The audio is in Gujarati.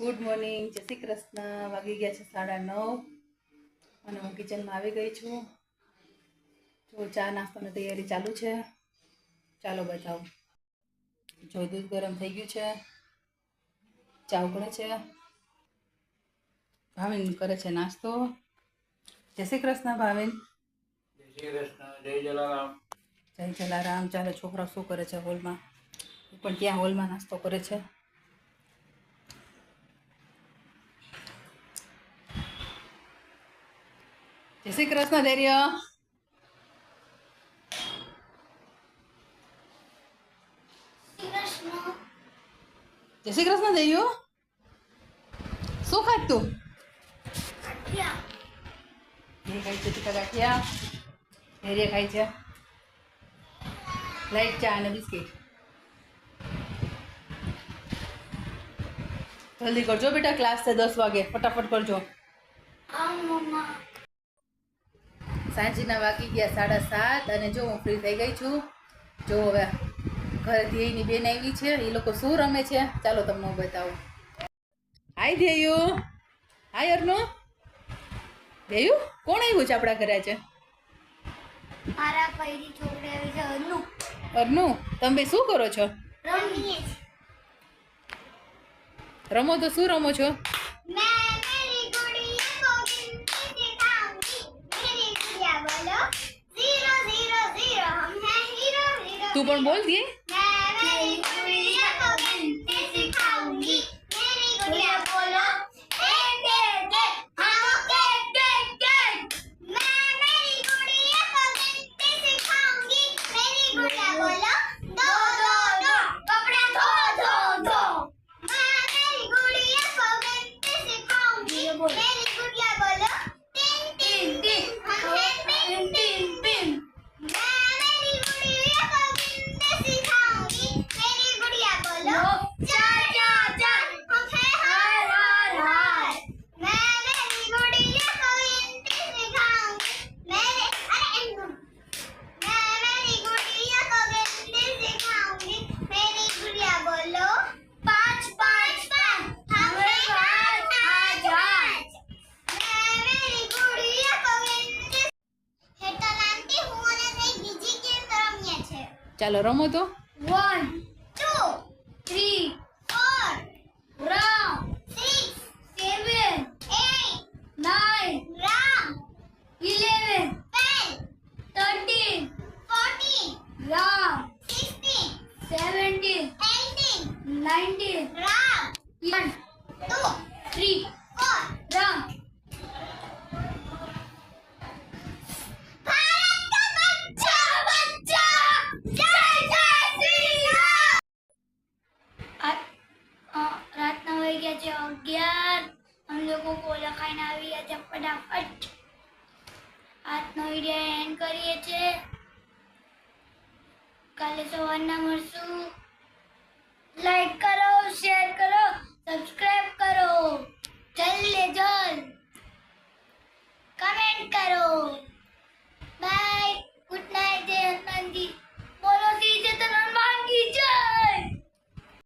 ગુડ મોર્નિંગ જય શ્રી કૃષ્ણ. વાગી ગયા છે સાડા નવ અને હું કિચનમાં આવી ગઈ છું. જો ચા નાસ્તાની તૈયારી ચાલુ છે ચાલો બતાવું. જો દૂધ ગરમ થઈ ગયું છે ચા ઉકળે છે. ભાવિન કરે છે નાસ્તો. જય શ્રી કૃષ્ણ ભાવિન. જય શ્રી કૃષ્ણ જય જલારામ. જય જલારામ. ચાલો છોકરા શું કરે છે હોલમાં? પણ ત્યાં હોલમાં નાસ્તો કરે છે. જય શ્રી કૃષ્ણ, ધૈર્ય. જય શ્રી કૃષ્ણ, ધૈર્ય. શું ખાધ તું? ખાય છે, ટીકા ગાંઠિયા ધૈર્ય ખાય છે. લાઈટ, ચા અને બિસ્કિટ. જલ્દી કરજો બેટા, ક્લાસ છે દસ વાગે. ફટાફટ કરજો. સાંજના વાગી ગયા સાડા સાત અને જો હું ફ્રી થઈ ગઈ છું જો હવે ઘરે ધ્યેયની બેન આવી છે એ લોકો શું રમે છે? ચાલો તમને હું બતાવું. હાય ધ્યેયુ. હાય અર્નુ ધ્યેયુ કોણ આવ્યું છે આપણા ઘરે આજે? મારા પૈડી છોકરી આવી છે અર્નુ અરનુ તમે શું કરો છો? રમીએ રમો તો શું રમો છો? તું પણ બોલ દે ચાલો રમો તો. વન ટુ થ્રી અગિયાર हम लोगों को લખાઈને આવી ગયા છે ફટાફટ આજનો વિડીયો એન્ડ કરીએ છીએ કાલે સવારના મળશું લાઈક કરો શેર કરો સબસ્ક્રાઇબ